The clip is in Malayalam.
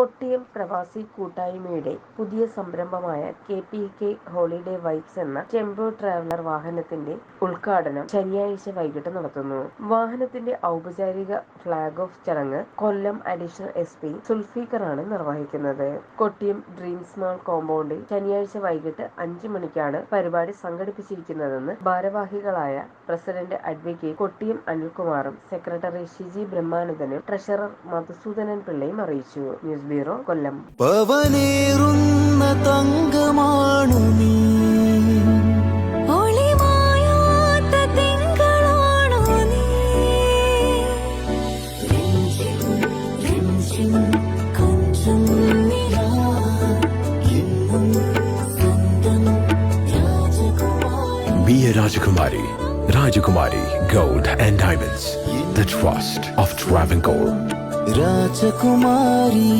കൊട്ടിയം പ്രവാസി കൂട്ടായ്മയുടെ പുതിയ സംരംഭമായ K P K holiday vibes എന്ന ടെമ്പോ ട്രാവലർ വാഹനത്തിന്റെ ഉദ്ഘാടനം ശനിയാഴ്ച വൈകിട്ട് നടത്തുന്നു. വാഹനത്തിന്റെ ഔപചാരിക ഫ്ളാഗ് ഓഫ് ചടങ്ങ് കൊല്ലം അഡീഷണൽ എസ് പി സുൽഫീഖറാണ് നിർവഹിക്കുന്നത്. കൊട്ടിയം ഡ്രീംസ് മാൾ കോമ്പൗണ്ടിൽ ശനിയാഴ്ച വൈകിട്ട് അഞ്ചു മണിക്കാണ് പരിപാടി സംഘടിപ്പിച്ചിരിക്കുന്നതെന്ന് ഭാരവാഹികളായ പ്രസിഡന്റ് അഡ്വക്കേറ്റ് കൊട്ടിയം അനിൽകുമാറും സെക്രട്ടറി ഷിജി ബ്രഹ്മാനന്ദനും ട്രഷറർ മധുസൂദനൻ പിള്ളയും അറിയിച്ചു. News ബ്യൂറോ കൊല്ലം പവനേറുന്ന തങ്കമാണു നീ ഒളിമായാത്ത തിങ്കളാണു നീ രഞ്ജിം രഞ്ജിം കൊഞ്ചം നിലാ എന്നും സ്വന്തം രാജകുമാരി Be a Rajakumari. Rajakumari Gold and Diamonds. The trust of Travancore. Rajakumari.